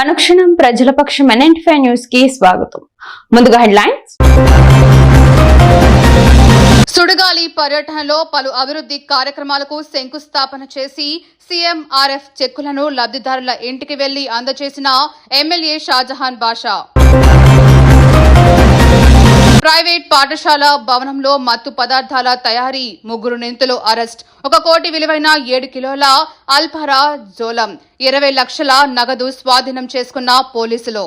అనుక్షణం ప్రజల పక్షం ఎన్ఎన్టీ న్యూస్కి స్వాగతం. ముందుగా హెడ్లైన్స్. సుడిగాలి పర్యటనలో పలు అభివృద్ధి కార్యక్రమాలకు శంకుస్థాపన చేసి సీఎంఆర్ఎఫ్ చెక్కులను లబ్ధిదారుల ఇంటికి వెళ్ళి అందజేసిన ఎమ్మెల్యే షాజహాన్ బాషా. ప్రైవేట్ పాఠశాల భవనంలో మత్తు పదార్థాల తయారీ ముగ్గురు నిందితులు అరెస్ట్. ఒక కోటి విలువైన ఏడు కిలోల అల్పరా జోలం ఇరవై లక్షల నగదు స్వాధీనం చేసుకున్న పోలీసులు.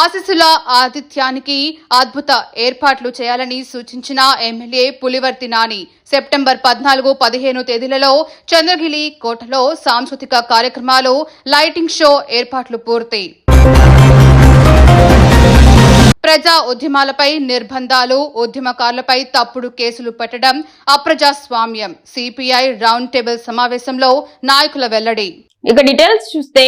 ఆశీస్సుల ఆతిథ్యానికి అద్భుత ఏర్పాట్లు చేయాలని సూచించిన ఎమ్మెల్యే పులివర్తి నాని సెప్టెంబర్ పద్నాలుగు పదిహేను తేదీలలో చంద్రగిరి కోటలో సాంస్కృతిక కార్యక్రమాలు లైటింగ్ షో ఏర్పాట్లు పూర్తి. ప్రజా ఉద్యమాలపై నిర్బంధాలు ఉద్యమకారులపై తప్పుడు కేసులు పెట్టడం అప్రజాస్వామ్యం. సిపిఐ రౌండ్ టేబుల్ సమావేశంలో నాయకుల వెల్లడి. ఇక డీటెయిల్స్ చూస్తే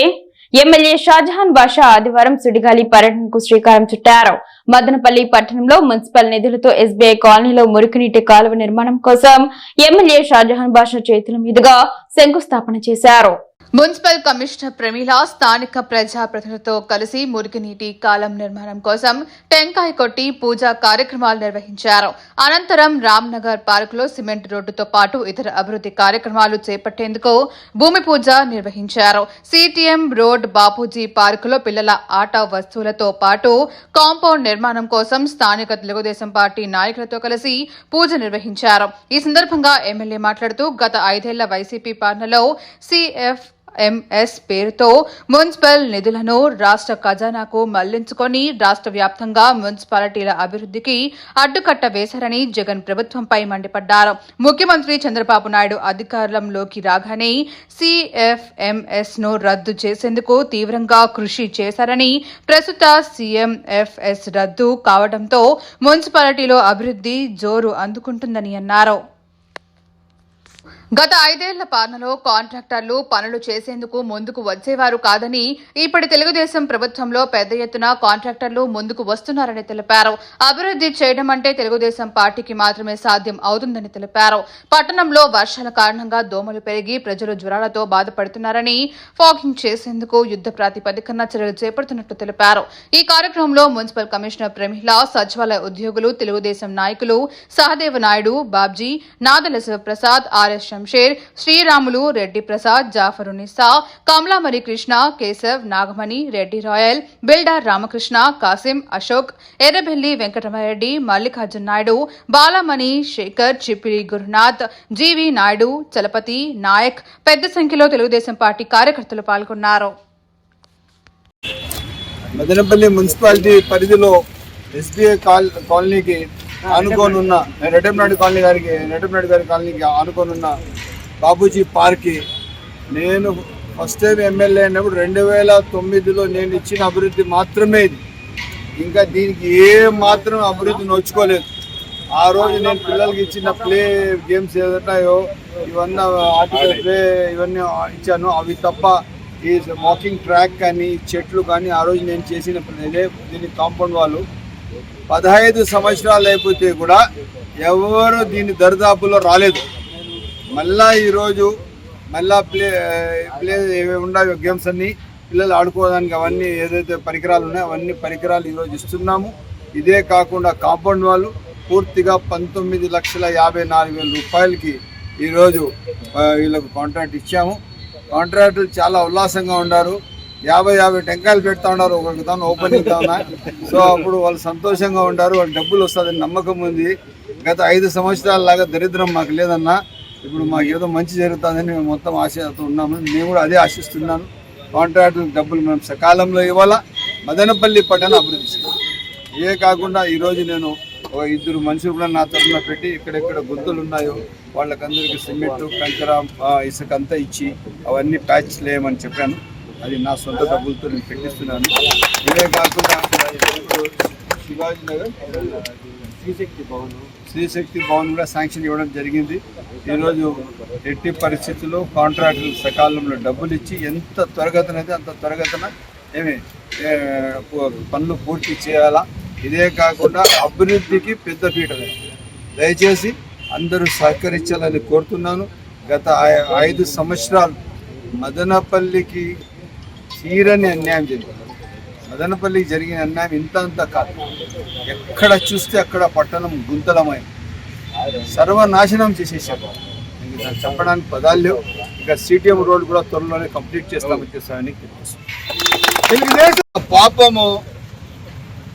ఎమ్మెల్యే షాజహాన్ బాషా ఆదివారం సుడిగాలి పర్యటనకు శ్రీకారం చుట్టారు. మదనపల్లి పట్టణంలో మున్సిపల్ నిధులతో ఎస్బీఐ కాలనీలో మురికినీటి కాలువ నిర్మాణం కోసం ఎమ్మెల్యే షాజహాన్ బాషా చేతుల మీదుగా శంకుస్థాపన చేశారు. మున్సిపల్ కమిషనర్ ప్రమీల స్థానిక ప్రజాప్రతినిధులతో కలిసి మురికినీటి కాలం నిర్మాణం కోసం టెంకాయ కొట్టి పూజా కార్యక్రమాలు నిర్వహించారు. అనంతరం రామ్నగర్ పార్కులో సిమెంట్ రోడ్డుతో పాటు ఇతర అభివృద్ధి కార్యక్రమాలు చేపట్టేందుకు భూమి పూజ నిర్వహించారు. సిటిఎం రోడ్ బాపూజీ పార్కులో పిల్లల ఆట వస్తువులతో పాటు కాంపౌండ్ నిర్మాణం కోసం స్థానిక తెలుగుదేశం పార్టీ నాయకులతో కలిసి పూజ నిర్వహించారు. ఈ సందర్భంగా ఎమ్మెల్యే మాట్లాడుతూ గత ఐదేళ్ళ వైసీపీ పాలనలో సిఎఫ్ ఎంఎస్ పేరుతో మున్సిపల్ నిధులను రాష్ట్ర ఖజానాకు మళ్ళించుకొని రాష్ట్ర వ్యాప్తంగా మున్సిపాలిటీల అభివృద్ధికి అడ్డుకట్ట వేశారని జగన్ ప్రభుత్వంపై మండిపడ్డారు. ముఖ్యమంత్రి చంద్రబాబు నాయుడు అధికారంలోకి రాగానే సిఎఫ్ఎంఎస్ను రద్దు చేసేందుకు తీవ్రంగా కృషి చేశారని ప్రస్తుత సీఎంఎఫ్ఎస్ రద్దు కావడంతో మున్సిపాలిటీలో అభివృద్ధి జోరు అందుకుంటుందని అన్నారు. గత ఐదేళ్ళ పాలనలో కాంట్రాక్టర్లు పనులు చేసేందుకు ముందుకు వచ్చేవారు కాదని ఇప్పటి తెలుగుదేశం ప్రభుత్వంలో పెద్ద ఎత్తున కాంట్రాక్టర్లు ముందుకు వస్తున్నారని తెలిపారు. అభివృద్ధి చేయడం అంటే తెలుగుదేశం పార్టీకి మాత్రమే సాధ్యం అవుతుందని తెలిపారు. పట్టణంలో వర్షాల కారణంగా దోమలు పెరిగి ప్రజలు జ్వరాలతో బాధపడుతున్నారని ఫాగింగ్ చేసేందుకు యుద్ధ ప్రాతిపదికన చర్యలు చేపడుతున్నట్లు తెలిపారు. ఈ కార్యక్రమంలో మున్సిపల్ కమిషనర్ ప్రమిళ సచివాలయ ఉద్యోగులు తెలుగుదేశం నాయకులు Sahadeva Naidu Babji Nadala Sivaprasad R S Shamsher Sriramulu Reddy Prasad Jafar Nisa Kamalamani Krishna Keshav Nagamani Reddy royal builder Ramakrishna Kasim Ashok Errabelli Venkatamareddy Mallikarjuna Naidu Balamani Shekar Chippili Gurunath G V Naidu Chalapathi Naik పెద్ద సంఖ్యలో Telugu Desam party కార్యకర్తలు పాల్గొన్నారు. Madanapalle municipality పరిధిలో SBI కాలనీకి అనుకోనున్న రెడ్డంనాయుడు colony గారికి రెడ్డంనాయుడు గారి కాలనీకి అనుకోనున్న బాబూజీ పార్క్కి నేను ఫస్ట్ టైం ఎమ్మెల్యే అయినప్పుడు రెండు వేల తొమ్మిదిలో నేను ఇచ్చిన అభివృద్ధి మాత్రమే ఇది. ఇంకా దీనికి ఏ మాత్రం అభివృద్ధి నోచుకోలేదు ఆ రోజు నేను పిల్లలకి ఇచ్చిన ప్లే గేమ్స్ ఏదన్నాయో ఇవన్నీ ఆర్టికల్ ప్లే ఇవన్నీ ఇచ్చాను. అవి తప్ప ఈ వాకింగ్ ట్రాక్ కానీ చెట్లు కానీ ఆ రోజు నేను చేసిన ఇదే దీని కాంపౌండ్ వాళ్ళు పదహైదు సంవత్సరాలు అయిపోతే కూడా ఎవరు దీని దరిదాపులో రాలేదు. మళ్ళా ఈరోజు మళ్ళా ప్లే ప్లే ఉండవు ఉన్నాయో గేమ్స్ అన్నీ పిల్లలు ఆడుకోవడానికి అవన్నీ ఏదైతే పరికరాలు ఉన్నాయో అవన్నీ పరికరాలు ఈరోజు ఇస్తున్నాము. ఇదే కాకుండా కాంపౌండ్ వాళ్ళు పూర్తిగా పంతొమ్మిది లక్షల యాభై నాలుగు వేల రూపాయలకి ఈరోజు వీళ్ళకు కాంట్రాక్ట్ ఇచ్చాము. కాంట్రాక్టులు చాలా ఉల్లాసంగా ఉన్నారు యాభై యాభై టెంకాయలు పెడతా ఉన్నారు ఒకరికి తాను ఓపెనింగ్ తాన సో అప్పుడు వాళ్ళు సంతోషంగా ఉంటారు వాళ్ళు డబ్బులు వస్తుందని నమ్మకం ఉంది. గత ఐదు సంవత్సరాల లాగా దరిద్రం మాకు లేదన్నా ఇప్పుడు మాకు ఏదో మంచి జరుగుతుందని మేము మొత్తం ఆశతో ఉన్నాము. నేను కూడా అదే ఆశిస్తున్నాను. కాంట్రాక్టులు డబ్బులు మేము సకాలంలో ఇవ్వాలా? మదనపల్లి పట్టణ అభివృద్ధి చేయాలి? ఇవే కాకుండా ఈరోజు నేను ఒక ఇద్దరు మనుషులు కూడా నా తరఫున పెట్టి ఇక్కడెక్కడ గుంతలు ఉన్నాయో వాళ్ళకందరికీ సిమెంట్ కంకర ఇసుక అంతా ఇచ్చి అవన్నీ ప్యాచ్ లేయమని చెప్పాను. అది నా సొంత డబ్బులతో నేను పెట్టిస్తున్నాను. ఇవే కాకుండా శివాజీ నగర్ శ్రీశక్తి భవన్. శ్రీశక్తి భవన్ కూడా శాంక్షన్ ఇవ్వడం జరిగింది. ఈరోజు ఎట్టి పరిస్థితుల్లో కాంట్రాక్టులు సకాలంలో డబ్బులు ఇచ్చి ఎంత త్వరగతనైతే అంత త్వరగతన ఏమి పనులు పూర్తి చేయాలా? ఇదే కాకుండా అభివృద్ధికి పెద్దపీట వేయాలి. దయచేసి అందరూ సహకరించాలని కోరుతున్నాను. గత ఐదు సంవత్సరాలు మదనపల్లికి తీరని అన్యాయం జరిగింది. మదనపల్లికి జరిగిన అన్యాయం ఇంత అంత కాదు. ఎక్కడ చూస్తే అక్కడ పట్టణం గుంతలమైంది సర్వనాశనం చేసేసారు దాన్ని చెప్పడానికి పదాలు లేవు. ఇక సిటిఎం రోడ్ కూడా త్వరలోనే కంప్లీట్ చేస్తామని చేస్తామని తెలుగుదేశం పాపము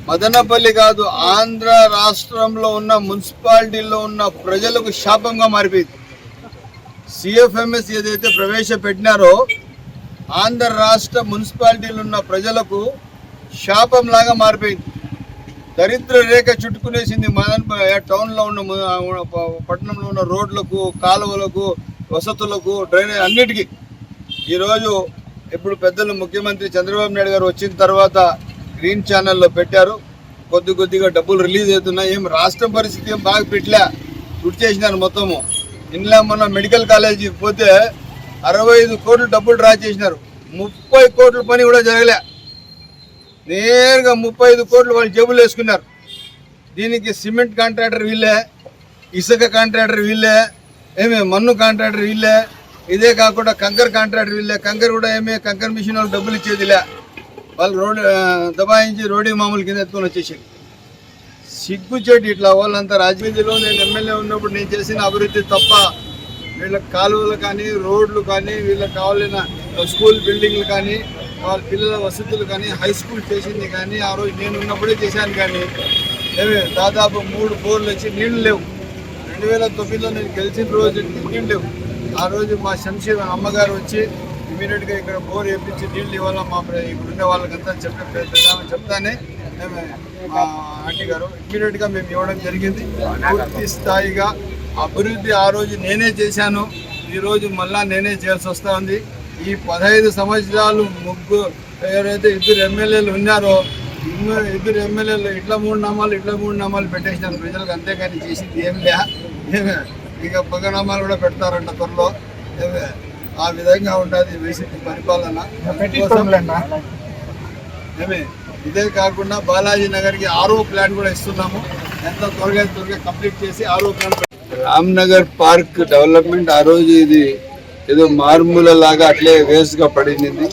మదనపల్లి కాదు ఆంధ్ర రాష్ట్రంలో ఉన్న మున్సిపాలిటీలో ఉన్న ప్రజలకు శాపంగా మారిపోయింది. సిఎఫ్ఎంఎస్ ఏదైతే ప్రవేశపెట్టినారో ఆంధ్ర రాష్ట్ర మున్సిపాలిటీలు ఉన్న ప్రజలకు శాపంలాగా మారిపోయింది. దరిద్ర రేఖ చుట్టుకునేసింది మదన్ టౌన్లో ఉన్న పట్టణంలో ఉన్న రోడ్లకు కాలువలకు వసతులకు డ్రైనేజ్ అన్నిటికీ. ఈరోజు ఇప్పుడు పెద్దలు ముఖ్యమంత్రి చంద్రబాబు నాయుడు గారు వచ్చిన తర్వాత గ్రీన్ ఛానల్లో పెట్టారు. కొద్ది కొద్దిగా డబ్బులు రిలీజ్ అవుతున్నాయి. ఏం రాష్ట్రం పరిస్థితి ఏం బాగా పెట్టలే. గుర్తు చేసినారు మొత్తము. ఇంట్లో మొన్న మెడికల్ కాలేజీకి పోతే అరవై ఐదు కోట్లు డబ్బులు డ్రా చేసినారు. ముప్పై కోట్ల పని కూడా జరగలే. నేరుగా ముప్పై ఐదు కోట్లు వాళ్ళు జేబులు వేసుకున్నారు. దీనికి సిమెంట్ కాంట్రాక్టర్ వీళ్ళే ఇసుక కాంట్రాక్టర్ వీళ్ళే ఏమి మన్ను కాంట్రాక్టర్ వీళ్ళే ఇదే కాకుండా కంకర్ కాంట్రాక్టర్ వీళ్ళే. కంకర్ కూడా ఏమి కంకర్ మిషన్ వాళ్ళు డబ్బులు ఇచ్చేదిలే వాళ్ళు రోడ్ దబాయించి రోడ్డు మామూలు కింద ఎత్తుకొని వచ్చేసారు సిగ్గుచేటి ఇట్లా వాళ్ళంతా రాజమండ్రిలో నేను ఎమ్మెల్యే ఉన్నప్పుడు నేను చేసిన అభివృద్ధి తప్ప వీళ్ళ కాలువలు కానీ రోడ్లు కానీ వీళ్ళకి కావాలన్న స్కూల్ బిల్డింగ్లు కానీ వాళ్ళ పిల్లల వసతులు కానీ హై స్కూల్ చేసింది కానీ ఆ రోజు నేను ఉన్నప్పుడే చేశాను కానీ ఏమి దాదాపు మూడు బోర్లు వచ్చి నీళ్ళు లేవు. రెండు వేల తొమ్మిదిలో నేను గెలిచిన రోజు నీళ్ళు లేవు. ఆ రోజు మా శంషీర్ అమ్మగారు వచ్చి ఇమీడియట్గా ఇక్కడ బోర్ వేపించి నీళ్ళు ఇవ్వాలా మా ప్ర- ఇక్కడ ఉండే వాళ్ళకంతా చెప్పే పెద్దామని చెప్తానే మేము మా ఆంటీ గారు ఇమీడియట్గా మేము ఇవ్వడం జరిగింది. పూర్తి స్థాయిగా అభివృద్ధి ఆ రోజు నేనే చేశాను ఈ రోజు మళ్ళా నేనే చేయాల్సి వస్తుంది. ఈ పదహైదు సంవత్సరాలు ముగ్గు ఎవరైతే ఇద్దరు ఎమ్మెల్యేలు ఉన్నారో ఇద్దరు ఎమ్మెల్యేలు ఇట్లా మూడు నామాలు ఇట్లా మూడు నామాలు పెట్టేసినారు ప్రజలకు అంతేకాని చేసింది ఏం లే. ఏమే? ఇక పగనామాలు కూడా పెడతారంట త్వరలో. ఏమే? ఆ విధంగా ఉండదు వైసీపీ పరిపాలన. ఏమే? ఇదే కాకుండా బాలాజీ నగర్కి ఆరో ప్లాన్ కూడా ఇస్తున్నాము. ఎంత త్వరగా త్వరగా కంప్లీట్ చేసి ఆరో plan Ram Nagar park development ఆ రోజు ఇది ఏదో మారుమూల లాగా అట్లే వేస్ట్గా పడింది.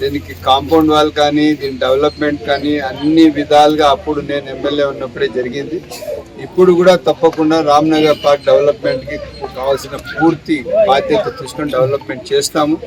దీనికి కాంపౌండ్ వాల్ కానీ దీని డెవలప్మెంట్ కానీ అన్ని విధాలుగా అప్పుడు నేను ఎమ్మెల్యే ఉన్నప్పుడే జరిగింది. ఇప్పుడు కూడా తప్పకుండా రామ్నగర్ పార్క్ డెవలప్మెంట్కి కావాల్సిన పూర్తి బాధ్యత తీసుకొని డెవలప్మెంట్ చేస్తాము.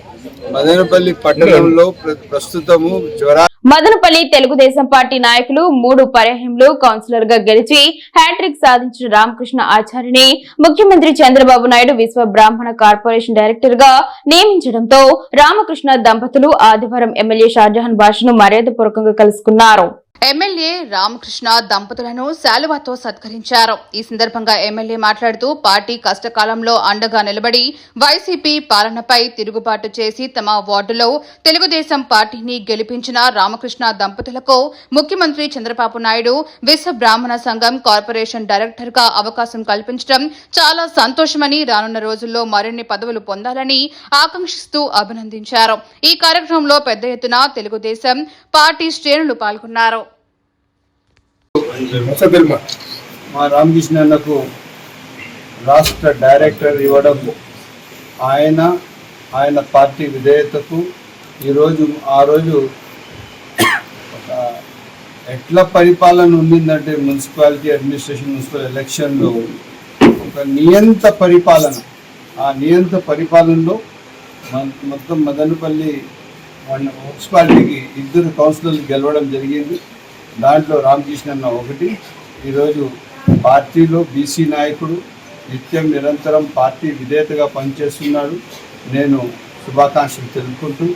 మదనపల్లి పట్టణంలో ప్ర- ప్రస్తుతము జ్వర మదనపల్లి తెలుగుదేశం పార్టీ నాయకులు మూడు పర్యాయంలో కౌన్సిలర్గా గెలిచి హ్యాట్రిక్ సాధించిన రామకృష్ణ ఆచార్యని ముఖ్యమంత్రి చంద్రబాబు నాయుడు విశ్వ బ్రాహ్మణ కార్పొరేషన్ డైరెక్టర్గా నియమించడంతో రామకృష్ణ దంపతులు ఆదివారం ఎమ్మెల్యే షాజహాన్ భాషను మర్యాదపూర్వకంగా కలుసుకున్నారు. ఎమ్మెల్యే రామకృష్ణ దంపతులను శాలువాతో సత్కరించారు. ఈ సందర్భంగా ఎమ్మెల్యే మాట్లాడుతూ పార్టీ కష్టకాలంలో అండగా నిలబడి వైసీపీ పాలనపై తిరుగుబాటు చేసి తమ వార్డులో తెలుగుదేశం పార్టీని గెలిపించిన రామకృష్ణ దంపతులకు ముఖ్యమంత్రి చంద్రబాబు నాయుడు విశ్వ బ్రాహ్మణ సంఘం కార్పొరేషన్ డైరెక్టర్గా అవకాశం కల్పించడం చాలా సంతోషమని రానున్న రోజుల్లో మరిన్ని పదవులు పొందాలని ఆకాంక్షిస్తూ అభినందించారు. ఈ కార్యక్రమంలో పెద్ద ఎత్తున తెలుగుదేశం పార్టీ శ్రేణులు పాల్గొన్నారు. మా రామకృష్ణ అన్నకు రాష్ట్ర డైరెక్టర్ ఇవ్వడం ఆయన ఆయన పార్టీ విధేయతకు ఈరోజు ఆ రోజు ఒక ఎట్లా పరిపాలన ఉండిందంటే మున్సిపాలిటీ అడ్మినిస్ట్రేషన్ మున్సిపల్ ఎలక్షన్లో ఒక నియంత పరిపాలన. ఆ నియంత పరిపాలనలో మొత్తం మదనపల్లి మున్సిపాలిటీకి ఇద్దరు కౌన్సిలర్లు గెలవడం జరిగింది. దాంట్లో రామకృష్ణ అన్న ఒకటి. ఈరోజు పార్టీలో బీసీ నాయకుడు నిత్యం నిరంతరం పార్టీ విధేయతగా పనిచేస్తున్నాడు. నేను శుభాకాంక్షలు తెలుపుకుంటూ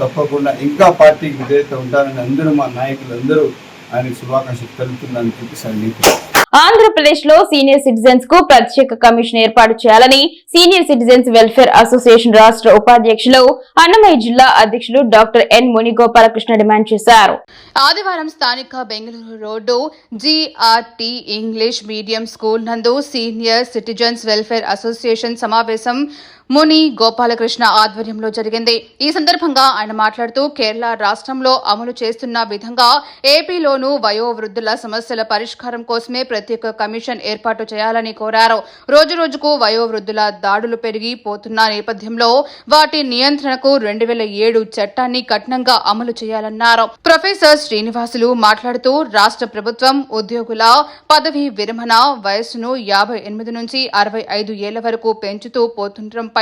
తప్పకుండా ఇంకా పార్టీకి విధేయత ఉంటారని అందరూ మా నాయకులందరూ ఆయనకు శుభాకాంక్షలు తెలుపుతున్నారని చెప్పి సన్నిహితులు ఆంధ్రప్రదేశ్లో సీనియర్ సిటిజన్స్కు ప్రత్యేక కమిషన్ ఏర్పాటు చేయాలని సీనియర్ సిటిజన్స్ వెల్ఫేర్ అసోసియేషన్ రాష్ట్ర ఉపాధ్యక్షులు అన్నమయ్య జిల్లా అధ్యక్షులు డాక్టర్ ఎన్ మునిగోపాలకృష్ణ డిమాండ్ చేశారు. ఆదివారం స్థానిక Bengaluru road GRT English medium school నందు సీనియర్ సిటిజన్స్ వెల్ఫేర్ అసోసియేషన్ సమావేశం ముని గోపాలకృష్ణ ఆధ్వర్యంలో జరిగింది. ఈ సందర్భంగా ఆయన మాట్లాడుతూ కేరళ రాష్ట్రంలో అమలు చేస్తున్న విధంగా ఏపీలోనూ వయోవృద్ధుల సమస్యల పరిష్కారం కోసమే ప్రత్యేక కమిషన్ ఏర్పాటు చేయాలని కోరారు. రోజురోజుకు వయోవృద్ధుల దాడులు పెరిగి పోతున్న నేపథ్యంలో వాటి నియంత్రణకు రెండు వేల ఏడు చట్టాన్ని కఠినంగా అమలు చేయాలన్నారు. ప్రొఫెసర్ శ్రీనివాసులు మాట్లాడుతూ రాష్ట్ర ప్రభుత్వం ఉద్యోగుల పదవి విరమణ వయస్సును యాభై ఎనిమిది నుంచి అరవై ఐదు ఏళ్ళ వరకు పెంచుతూ పోతుండటంపై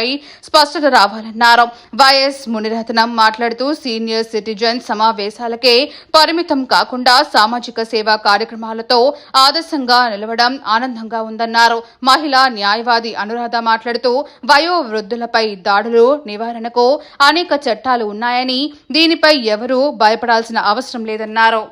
స్పష్టత రావాలన్నారు. వైఎస్ మునిరత్నం మాట్లాడుతూ సీనియర్ సిటిజన్ సమావేశాలకే పరిమితం కాకుండా సామాజిక సేవా కార్యక్రమాలతో ఆదర్శంగా నిలవడం ఆనందంగా ఉందన్నారు. మహిళా న్యాయవాది అనురాధ మాట్లాడుతూ వయో వృద్ధులపై దాడులు నివారణకు అనేక చట్టాలు ఉన్నాయని దీనిపై ఎవరూ భయపడాల్సిన అవసరం లేదన్నారు.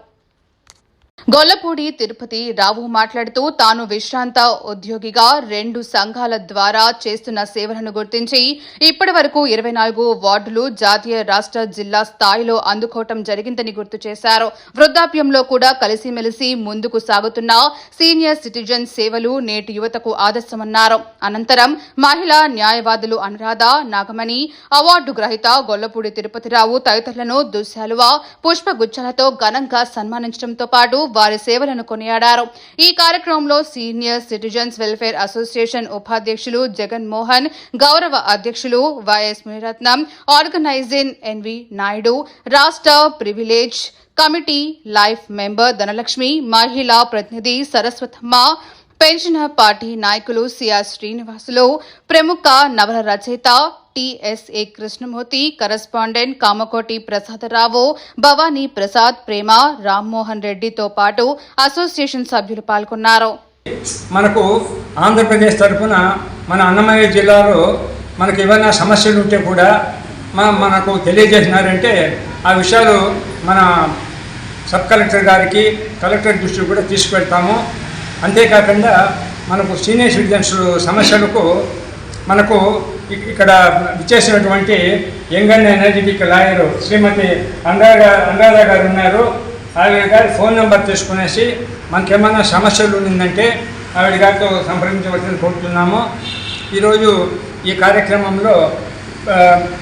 గొల్లపూడి తిరుపతి రావు మాట్లాడుతూ తాను విశ్రాంత ఉద్యోగిగా రెండు సంఘాల ద్వారా చేస్తున్న సేవలను గుర్తించి ఇప్పటి వరకు ఇరవై నాలుగు వార్డులు జాతీయ రాష్ట్ర జిల్లా స్థాయిలో అందుకోవటం జరిగిందని గుర్తు చేశారు. వృద్ధాప్యంలో కూడా కలిసిమెలిసి ముందుకు సాగుతున్న సీనియర్ సిటిజన్ సేవలు నేటి యువతకు ఆదర్శమన్నారు. అనంతరం మహిళా న్యాయవాదులు అనురాధ నాగమణి అవార్డు గ్రహీత గొల్లపూడి తిరుపతిరావు తదితరులను దుశాలువ పుష్పగుచ్చాలతో ఘనంగా సన్మానించడంతో పాటు వారి సేవలను కొనియాడారు. ఈ కార్యక్రమంలో సీనియర్ సిటిజన్స్ వెల్ఫేర్ అసోసియేషన్ ఉపాధ్యక్షులు జగన్ మోహన్ గౌరవ అధ్యక్షులు Y S Muniratnam organising N V Naidu రాష్ట్ర privilege committee life member Dhanalakshmi మహిళా ప్రతినిధి సరస్వతమ్మ పెన్షనర్ పార్టీ నాయకులు సిఆర్ శ్రీనివాసులు ప్రముఖ నవల రచయిత T S A Krishnamurthy correspondent Kamakoti Prasadarao Bhavani Prasad Prema Rammohan రెడ్డితో పాటు అసోసియేషన్ సభ్యులు పాల్గొన్నారు. మనకు ఆంధ్రప్రదేశ్ తరఫున మన అన్నమయ్య జిల్లాలో మనకు ఏమైనా సమస్యలు ఉంటే కూడా మనకు తెలియజేసినారంటే ఆ విషయాలు మన సబ్ కలెక్టర్ గారికి కలెక్టర్ దృష్టికి కూడా తీసుకువెళ్తాము. అంతేకాకుండా మనకు సీనియర్ సిటిజన్స్ సమస్యలకు మనకు ఇక్కడ విచ్చేసినటువంటి young and energetic lawyer Srimathi Anuradha Anuradha garu ఉన్నారు. ఆవిడ గారి ఫోన్ నెంబర్ తీసుకునేసి మనకేమైనా సమస్యలు ఉందంటే ఆవిడ గారితో సంప్రదించవలసింది కోరుతున్నాము. ఈరోజు ఈ కార్యక్రమంలో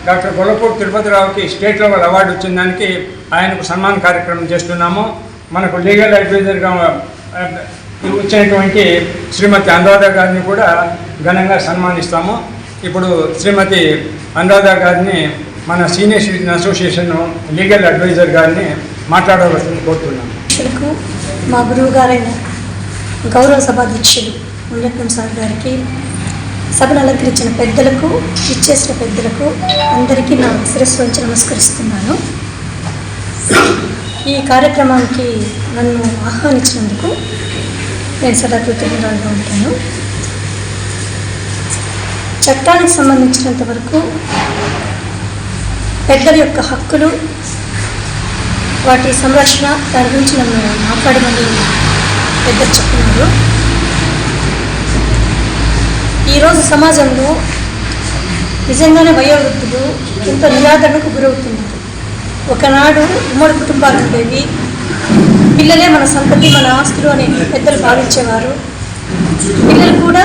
డాక్టర్ గొల్లపూడి తిరుపతిరావుకి స్టేట్ లెవెల్ అవార్డు వచ్చిన దానికి ఆయనకు సన్మాన కార్యక్రమం చేస్తున్నాము. మనకు లీగల్ అడ్వైజర్గా వచ్చినటువంటి శ్రీమతి అనురాధ గారిని కూడా ఘనంగా సన్మానిస్తాము. ఇప్పుడు శ్రీమతి అనురాధ గారిని మన senior citizen association legal adviser గారిని మాట్లాడవలసింది కోరుతున్నాను. మా గురువు గారైన గౌరవ సభాధ్యక్షులు మునిరత్నం సార్ గారికి సభను అలంకరించిన పెద్దలకు ఇచ్చేసిన పెద్దలకు అందరికీ నా శిరస్సు వంచి నమస్కరిస్తున్నాను. ఈ కార్యక్రమానికి నన్ను ఆహ్వానించినందుకు నేను సదా కృతజ్ఞతగా ఉంటాను. చట్టానికి సంబంధించినంత వరకు పెద్దల యొక్క హక్కులు వాటి సంరక్షణ దాని గురించి నన్ను మాట్లాడమని పెద్దలు చెప్తున్నారు ఈరోజు సమాజంలో నిజంగానే వయోవృద్ధులు ఎంతో నిరాదరణకు గురవుతున్నారు. ఒకనాడు ఉమ్మడి కుటుంబాలు ఉండేవి. పిల్లలే మన సంపత్తి మన ఆస్తులు అని పెద్దలు భావించేవారు. పిల్లలు కూడా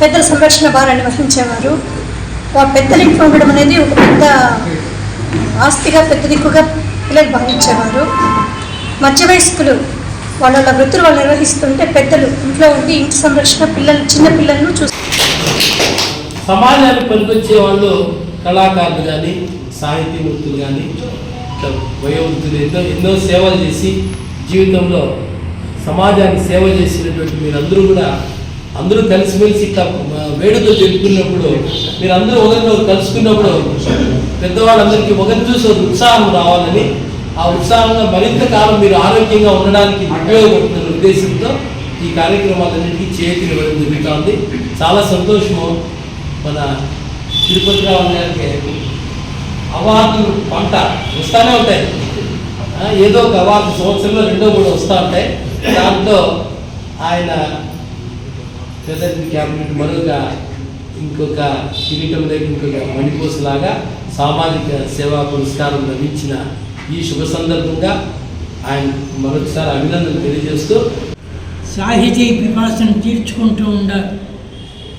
పెద్దల సంరక్షణ భారాన్ని వహించేవారు. ఆ పెద్దల పంపడం అనేది ఒక పెద్ద ఆస్తిగా పెద్ద దిక్కుగా పిల్లలు భావించేవారు. మధ్య వయస్కులు వాళ్ళ వాళ్ళ వృత్తులు వాళ్ళు నిర్వహిస్తుంటే పెద్దలు ఇంట్లో ఉండి ఇంటి సంరక్షణ పిల్లలు చిన్న పిల్లలను చూస్తారు సమాజానికి పనికొచ్చే వాళ్ళు కళాకారులు కానీ సాహితీమూర్తులు కానీ ఇట్లా వయోవృద్ధులు ఎన్నో ఎన్నో సేవలు చేసి జీవితంలో సమాజానికి సేవ చేసినటువంటి మీరందరూ కూడా అందరూ కలిసిమెలిసి ఇట్లా వేడుకలు జరుపుకున్నప్పుడు అందరూ ఒకరినొకరు కలుసుకున్నప్పుడు పెద్దవాళ్ళందరికీ ఒకరిని చూసి ఒక ఉత్సాహం రావాలని ఆ ఉత్సాహంగా మరింత కాలం మీరు ఆరోగ్యంగా ఉండడానికి ఉపయోగపడుతున్న ఉద్దేశంతో ఈ కార్యక్రమాలన్నింటినీ చేతినివ్వడం జరుగుతోంది. చాలా సంతోషము. మన తిరుపతి రావు గారికి అవార్డులు పంట వస్తూనే ఉంటాయి. ఏదో ఒక అవార్డు సంవత్సరంలో రెండో మూడు వస్తూ ఉంటాయి. దాంట్లో ఆయన ప్రజెంట్ క్యాబినెట్ మరొక ఇంకొక కిరీటం లేక ఇంకొక మణిపూసలాగా సామాజిక సేవా పురస్కారం లభించిన ఈ శుభ సందర్భంగా ఆయన మరొకసారి అభినందనలు తెలియజేస్తూ సాహితీ పిపాసను తీర్చుకుంటూ ఉండ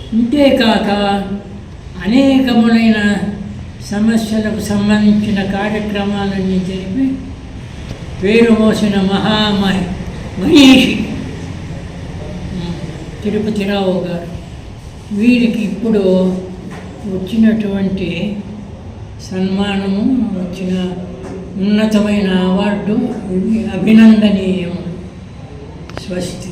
అంతేకాక అనేకములైన సమస్యలకు సంబంధించిన కార్యక్రమాలన్నీ జరిపి పేరు మోసిన మహామహి మనీషి తిరుపతిరావు గారు వీరికి ఇప్పుడు వచ్చినటువంటి సన్మానము వచ్చిన ఉన్నతమైన అవార్డు అభినందనీయం స్వస్తి.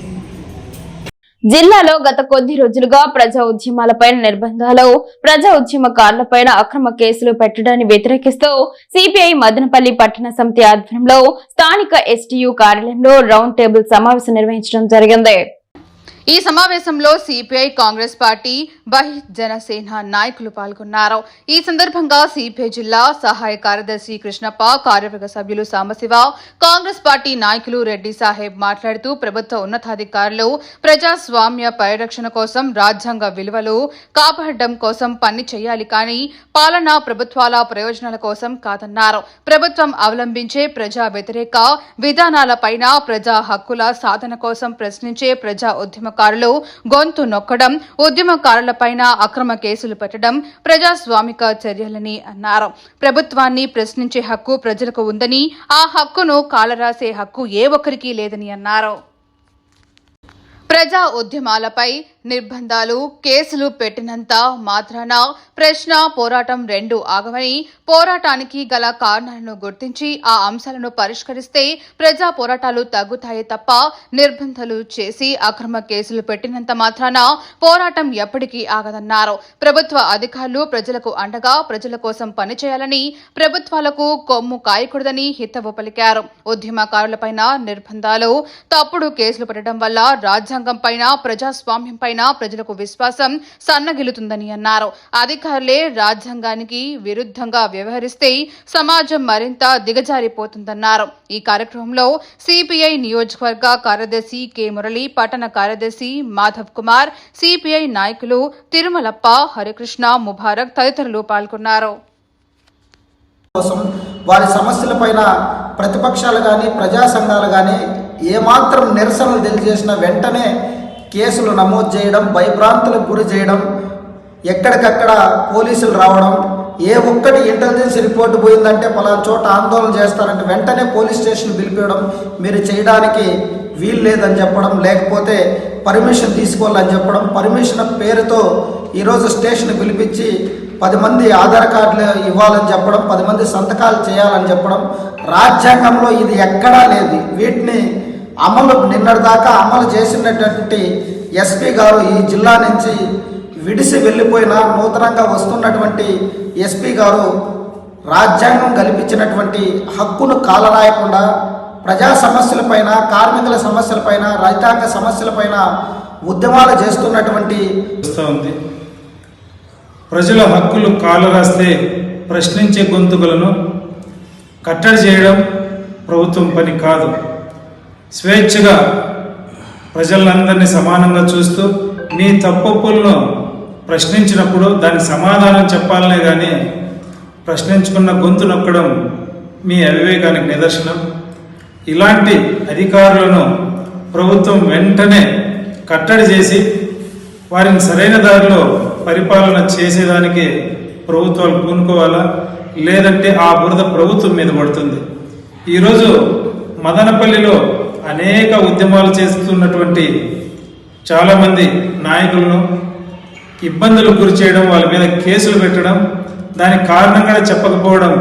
జిల్లాలో గత కొద్ది రోజులుగా ప్రజా ఉద్యమాలపైన నిర్బంధాలు ప్రజా ఉద్యమకారులపైన అక్రమ కేసులు పెట్టడాన్ని వ్యతిరేకిస్తూ సిపిఐ మదనపల్లి పట్టణ సమితి ఆధ్వర్యంలో స్థానిక ఎస్టీయూ కార్యాలయంలో రౌండ్ టేబుల్ సమావేశం నిర్వహించడం జరిగింది. ఈ సమావేశంలో సిపిఐ కాంగ్రెస్ పార్టీ బహిత్ జనసేన నాయకులు పాల్గొన్నారు. ఈ సందర్భంగా సిపిఐ జిల్లా సహాయ కార్యదర్శి కృష్ణప్ప కార్యవర్గ సభ్యులు సాంబశివ కాంగ్రెస్ పార్టీ నాయకులు రెడ్డి సాహెబ్ మాట్లాడుతూ ప్రభుత్వ ఉన్నతాధికారులు ప్రజాస్వామ్య పరిరక్షణ కోసం రాజ్యాంగ విలువలు కాపాడడం కోసం పని చేయాలి కానీ పాలన ప్రభుత్వాల ప్రయోజనాల కోసం కాదన్నారు. ప్రభుత్వం అవలంబించే ప్రజా వ్యతిరేక విధానాలపైన ప్రజా హక్కుల సాధన కోసం ప్రశ్నించే ప్రజా ఉద్యమ ఉద్యమకారులు గొంతు నొక్కడం ఉద్యమకారులపైన అక్రమ కేసులు పెట్టడం ప్రజాస్వామిక చర్యలని అన్నారు. ప్రభుత్వాన్ని ప్రశ్నించే హక్కు ప్రజలకు ఉందని ఆ హక్కును కాలరాసే హక్కు ఏ ఒక్కరికి లేదని అన్నారు. ప్రజా ఉద్యమాలపై నిర్బంధాలు కేసులు పెట్టినంత మాత్రాన ప్రశ్న పోరాటం రెండు ఆగవని పోరాటానికి గల కారణాలను గుర్తించి ఆ అంశాలను పరిష్కరిస్తే ప్రజా పోరాటాలు తగ్గుతాయి తప్ప నిర్బంధాలు చేసి అక్రమ కేసులు పెట్టినంత మాత్రాన పోరాటం ఎప్పటికీ ఆగదన్నారు. ప్రభుత్వ అధికారులు ప్రజలకు అండగా ప్రజల కోసం పనిచేయాలని ప్రభుత్వాలకు కొమ్ము కాయకూడదని హితవు పలికారు. ఉద్యమకారులపైన నిర్బంధాలు తప్పుడు కేసులు పెట్టడం వల్ల రాజ్యాంగంపైన ప్రజాస్వామ్యంపై పైన ప్రజలకు విశ్వాసం సన్నగిలుతుందని అన్నారు. అధికారులే రాజ్యాంగానికి విరుద్ధంగా వ్యవహరిస్తే సమాజం మరింత దిగజారిపోతుందన్నారు. ఈ కార్యక్రమంలో సిపిఐ నియోజకవర్గ కార్యదర్శి కె. మురళి పట్టణ కార్యదర్శి మాధవ్ కుమార్ సిపిఐ నాయకులు తిరుమలప్ప హరికృష్ణ ముబారక్ తదితరులు పాల్గొన్నారు. కోసం వారి సమస్యలపైన ప్రతిపక్షాలు కానీ ప్రజా సంఘాలు కానీ ఏమాత్రం నిరసనలు తెలియజేసిన వెంటనే కేసులు నమోదు చేయడం భయభ్రాంతులకు గురి చేయడం ఎక్కడికక్కడ పోలీసులు రావడం ఏ ఒక్కటి ఇంటెలిజెన్స్ రిపోర్ట్ పోయిందంటే పలానా చోట ఆందోళన చేస్తారంటే వెంటనే పోలీస్ స్టేషన్ పిలిపించడం మీరు చేయడానికి వీలు లేదని చెప్పడం లేకపోతే పర్మిషన్ తీసుకోవాలని చెప్పడం పర్మిషన్ పేరుతో ఈరోజు స్టేషన్ పిలిపించి పది మంది ఆధార్ కార్డులు ఇవ్వాలని చెప్పడం పది మంది సంతకాలు చేయాలని చెప్పడం రాజ్యాంగంలో ఇది ఎక్కడా లేదు. వీటిని అమలు నిన్నటిదాకా అమలు చేసినటువంటి ఎస్పీ గారు ఈ జిల్లా నుంచి విడిసి వెళ్ళిపోయిన నూతనంగా వస్తున్నటువంటి ఎస్పీ గారు రాజ్యాంగం కల్పించినటువంటి హక్కును కాలరాయకుండా ప్రజా సమస్యలపైన కార్మికుల సమస్యలపైన రైతాంగ సమస్యలపైన ఉద్యమాలు చేస్తున్నటువంటి ఉంది. ప్రజల హక్కులు కాలు రాస్తే ప్రశ్నించే గొంతుకలను కట్టడి చేయడం ప్రభుత్వం పని కాదు. స్వేచ్ఛగా ప్రజలందరినీ సమానంగా చూస్తూ మీ తప్పులను ప్రశ్నించినప్పుడు దానికి సమాధానం చెప్పాలనే కానీ ప్రశ్నించుకున్న గొంతు నొక్కడం మీ అవివేకానికి నిదర్శనం. ఇలాంటి అధికారులను ప్రభుత్వం వెంటనే కట్టడి చేసి వారిని సరైన దారిలో పరిపాలన చేసేదానికి ప్రభుత్వాలు పూనుకోవాలా? లేదంటే ఆ బురద ప్రభుత్వం మీద పడుతుంది. ఈరోజు మదనపల్లిలో అనేక ఉద్యమాలు చేస్తున్నటువంటి చాలామంది నాయకులను ఇబ్బందులకు గురి చేయడం వాళ్ళ మీద కేసులు పెట్టడం దానికి కారణంగా చెప్పకపోవడం.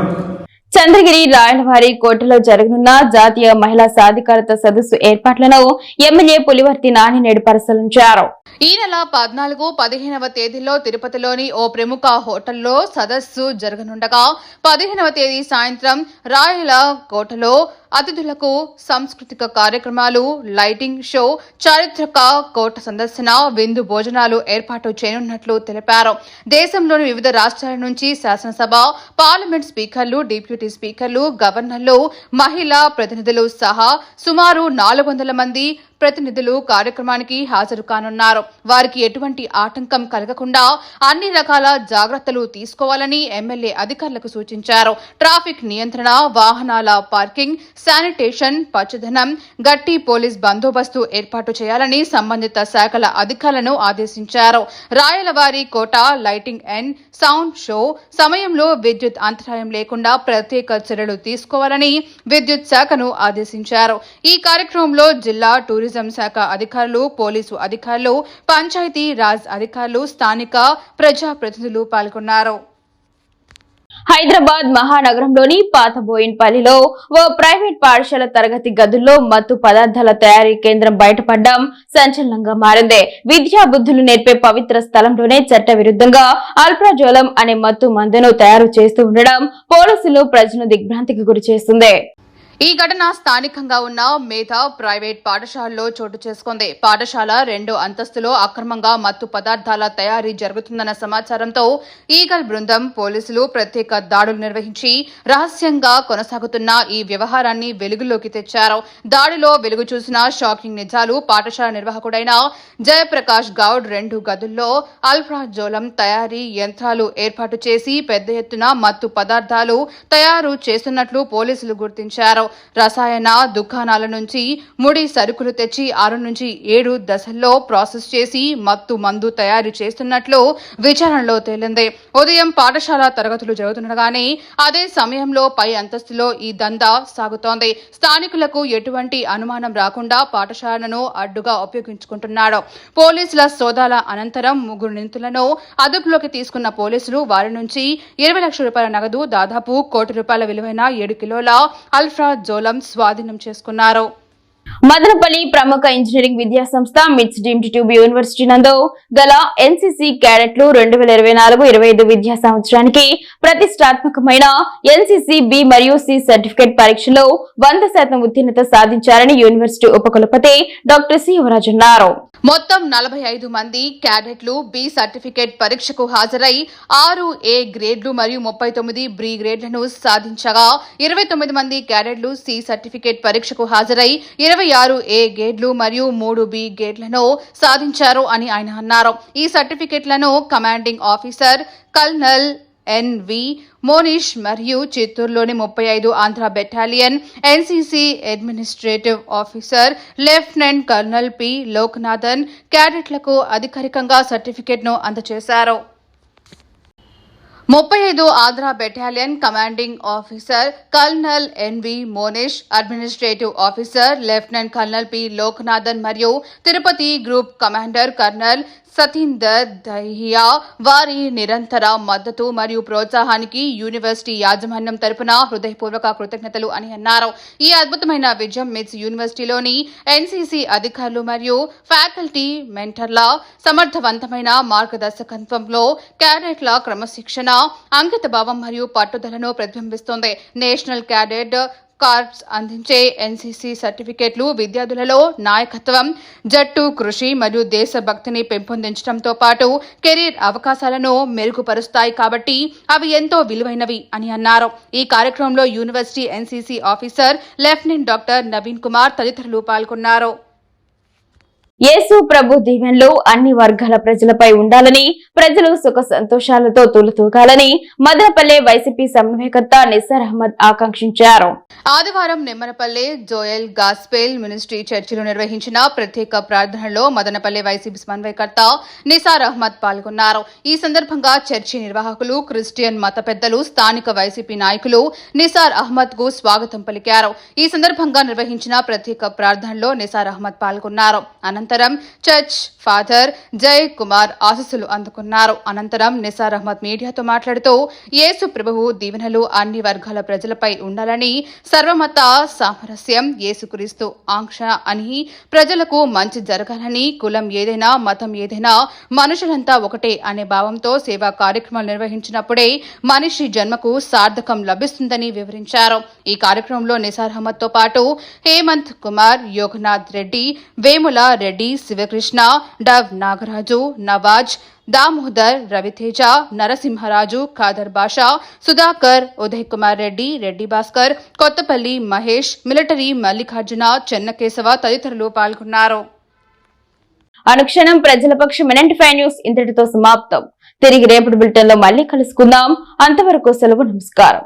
చంద్రగిరి రాయలవారి కోటలో జరగనున్న జాతీయ మహిళా సాధికారత సదస్సు ఏర్పాట్లను ఎమ్మెల్యే పులివర్తి నాని నేడు పరిశీలించారు. ఈ నెల పద్నాలుగు పదిహేనవ తేదీలో తిరుపతిలోని ఓ ప్రముఖ హోటల్లో సదస్సు జరగనుండగా పదిహేనవ తేదీ సాయంత్రం రాయల కోటలో అతిథులకు సాంస్కృతిక కార్యక్రమాలు లైటింగ్ షో చారిత్రక కోట సందర్శన విందు భోజనాలు ఏర్పాటు చేయనున్నట్లు తెలిపారు. దేశంలోని వివిధ రాష్ట్రాల నుంచి శాసనసభ పార్లమెంట్ స్పీకర్లు డిప్యూటీ స్పీకర్లు గవర్నర్లు మహిళా ప్రతినిధులు సహా సుమారు నాలుగు వందల మంది ప్రతినిధులు కార్యక్రమానికి హాజరు కానున్నారు వారికి ఎటువంటి ఆటంకం కలగకుండా అన్ని రకాల జాగ్రత్తలు తీసుకోవాలని ఎమ్మెల్యే అధికారులకు సూచించారు. ట్రాఫిక్ నియంత్రణ వాహనాల పార్కింగ్ శానిటేషన్ పచ్చదనం గట్టి పోలీస్ బందోబస్తు ఏర్పాటు చేయాలని సంబంధిత శాఖల అధికారులను ఆదేశించారు. రాయలవారి కోట లైటింగ్ అండ్ సౌండ్ షో సమయంలో విద్యుత్ అంతరాయం లేకుండా ప్రత్యేక చర్యలు తీసుకోవాలని విద్యుత్ శాఖను ఆదేశించారు. ఈ కార్యక్రమంలో జిల్లా టూరిజం శాఖ అధికారులు పోలీసు అధికారులు పంచాయతీ రాజ్ అధికారులు స్థానిక ప్రజాప్రతినిధులు పాల్గొన్నారు. హైదరాబాద్ మహానగరంలోని పాత బోయిన్పల్లిలో ఓ ప్రైవేట్ పాఠశాల తరగతి గదుల్లో మత్తు పదార్థాల తయారీ కేంద్రం బయటపడడం సంచలనంగా మారింది. విద్యా బుద్ధులు నేర్పే పవిత్ర స్థలంలోనే చట్ట విరుద్ధంగా అల్ప్రాజోలం అనే మత్తు మందును తయారు చేస్తూ ఉండడం పోలీసులు ప్రజలను దిగ్భ్రాంతికి గురి చేస్తుంది. ఈ ఘటన స్థానికంగా ఉన్న మేధా ప్రైవేట్ పాఠశాలలో చోటు చేసుకుంది. పాఠశాల రెండు అంతస్తులో అక్రమంగా మత్తు పదార్థాల తయారీ జరుగుతుందన్న సమాచారంతో ఈగల్ బృందం పోలీసులు ప్రత్యేక దాడులు నిర్వహించి రహస్యంగా కొనసాగుతున్న ఈ వ్యవహారాన్ని వెలుగులోకి తెచ్చారు. దాడిలో వెలుగు చూసిన షాకింగ్ నిజాలు పాఠశాల నిర్వాహకుడైన జయప్రకాష్ గౌడ్ రెండు గదుల్లో అల్ఫ్రాజోలం తయారీ యంత్రాలు ఏర్పాటు చేసి పెద్ద ఎత్తున మత్తు పదార్థాలు తయారు చేస్తున్నట్లు పోలీసులు గుర్తించారు. రసాయన దుకాణాల నుంచి ముడి సరుకులు తెచ్చి ఆరు నుంచి ఏడు దశల్లో ప్రాసెస్ చేసి మత్తు మందు తయారు చేస్తున్నట్లు విచారణలో తేలింది. ఉదయం పాఠశాల తరగతులు జరుగుతుండగానే అదే సమయంలో పై అంతస్తులో ఈ దందా సాగుతోంది. స్థానికులకు ఎటువంటి అనుమానం రాకుండా పాఠశాలను అడ్డుగా ఉపయోగించుకుంటున్నాడు. పోలీసుల సోదాల అనంతరం ముగ్గురు నిందితులను అదుపులోకి తీసుకున్న పోలీసులు వారి నుంచి ఇరవై లక్షల రూపాయల నగదు దాదాపు కోటి రూపాయల విలువైన ఏడు కిలోల అల్ఫ్రా జోలం స్వాధీనం చేసుకున్నారు. మదనపల్లి ప్రముఖ ఇంజనీరింగ్ విద్యా సంస్థ మిట్స్ డీమ్డ్ ట్యూబ్ యూనివర్సిటీ నందు గల ఎన్సీసీ క్యాడెట్లు రెండు వేల ఇరవై నాలుగు ఇరవై ఐదు విద్యా సంవత్సరానికి ప్రతిష్టాత్మకమైన ఎన్సీసీ బి మరియు సి సర్టిఫికేట్ పరీక్షలో వంద శాతం ఉత్తీర్ణత సాధించారని యూనివర్సిటీ ఉపకులపతి డాక్టర్ సి యువరాజ్ అన్నారు. మొత్తం నలభై ఐదు మంది క్యాడెట్లు బి సర్టిఫికేట్ పరీక్షకు హాజరై ఆరు ఏ గ్రేడ్లు మరియు ముప్పై తొమ్మిది బి గ్రేడ్లను సాధించగా ఇరవై తొమ్మిది మంది క్యాడెట్లు సి సర్టిఫికేట్ పరీక్షకు హాజరై ఇరవై ఆరు ఏ గేట్లు మరియు మూడు బి గేట్లను సాధించారు అని ఆయన అన్నారు. ఈ సర్టిఫికెట్లను commanding officer colonel N V Monish మరియు చిత్తూరులోని ముప్పై ఐదు Andhra battalion NCC administrative officer lieutenant colonel P Loknathan క్యాడెట్లకు అధికారికంగా సర్టిఫికేట్ను అందజేశారు. ముప్పై ఐదు Andhra battalion commanding officer colonel N V Monish administrative officer lieutenant colonel P Loknathan మరియు Tirupati group commander colonel Satinder Dahiya వారి నిరంతర మద్దతు మరియు ప్రోత్సాహానికి యూనివర్సిటీ యాజమాన్యం తరపున హృదయపూర్వక కృతజ్ఞతలు అని అన్నారు. ఈ అద్భుతమైన విజయం మిత్స్ యూనివర్సిటీలోని ఎన్సీసీ అధికారులు మరియు ఫ్యాకల్టీ మెంటర్ల సమర్థవంతమైన మార్గదర్శకత్వంలో క్యాడెట్ల క్రమశిక్షణ అంకితభావం మరియు పట్టుదలను ప్రతిబింబిస్తోంది. నేషనల్ క్యాడెట్ కార్ప్స్ అందించే ఎన్సీసీ సర్టిఫికేట్లు విద్యార్థులలో నాయకత్వం జట్టు కృషి మరియు దేశభక్తిని పెంపొందించడంతో పాటు కెరీర్ అవకాశాలను మెరుగుపరుస్తాయి కాబట్టి అవి ఎంతో విలువైనవి అని అన్నారు. ఈ కార్యక్రమంలో university NCC officer lieutenant doctor Naveen Kumar తదితరులు పాల్గొన్నారు. యేసు ప్రభు దీవెనలు అన్ని వర్గాల ప్రజలపై ఉండాలని ప్రజలు సుఖ సంతోషాలతో తూలుతూగాలని మదనపల్లె వైసీపీ సమన్వయకర్త నిస్సార్ అహ్మద్ ఆకాంక్షించారు. ఆదివారం నిమ్మనపల్లె జోయల్ గాస్పేల్ మినిస్ట్రీ చర్చిలో నిర్వహించిన ప్రత్యేక ప్రార్థనలో మదనపల్లె వైసీపీ సమన్వయకర్త నిసార్ అహ్మద్ పాల్గొన్నారు. ఈ సందర్భంగా చర్చి నిర్వాహకులు క్రిస్టియన్ మత పెద్దలు స్థానిక వైసీపీ నాయకులు నిసార్ అహ్మద్కు స్వాగతం పలికారు. ఈ సందర్భంగా నిర్వహించిన ప్రత్యేక ప్రార్థనలో నిసార్ అహ్మద్ పాల్గొన్నారు. అనంతరం చర్చ్ ఫాదర్ జయ్ కుమార్ ఆశీస్సులు అందుకున్నారు. అనంతరం నిసార్ అహ్మద్ మీడియాతో మాట్లాడుతూ యేసు ప్రభువు దీవెనలు అన్ని వర్గాల ప్రజలపై ఉండాలని సర్వమత సామరస్యం యేసుక్రీస్తు ఆంక్ష అని ప్రజలకు మంచి జరగాలని కులం ఏదైనా మతం ఏదైనా మనుషులంతా ఒకటే అనే భావంతో సేవా కార్యక్రమాలు నిర్వహించినప్పుడే మనిషి జన్మకు సార్థకం లభిస్తుందని వివరించారు. ఈ కార్యక్రమంలో నిసార్ అహ్మద్తో పాటు హేమంత్ కుమార్ యోగనాథ్ రెడ్డి వేముల రెడ్డి రెడ్డి శివకృష్ణ డవ్ నాగరాజు నవాజ్ దామోదర్ రవితేజ నరసింహరాజు ఖాదర్ బాషా సుధాకర్ ఉదయ్ కుమార్ రెడ్డి రెడ్డి భాస్కర్ కొత్తపల్లి మహేష్ మిలిటరీ మల్లికార్జున చెన్నకేశవ తదితరులు పాల్గొన్నారు. అనుక్షణం ప్రజల పక్షం ఎనంటి ఫైవ్ న్యూస్ ఇంతటితో సమాప్తం. తిరిగి రేపటి బులెటిన్లో మళ్ళీ కలుసుకుందాం. అంతవరకు సెలవు నమస్కారం.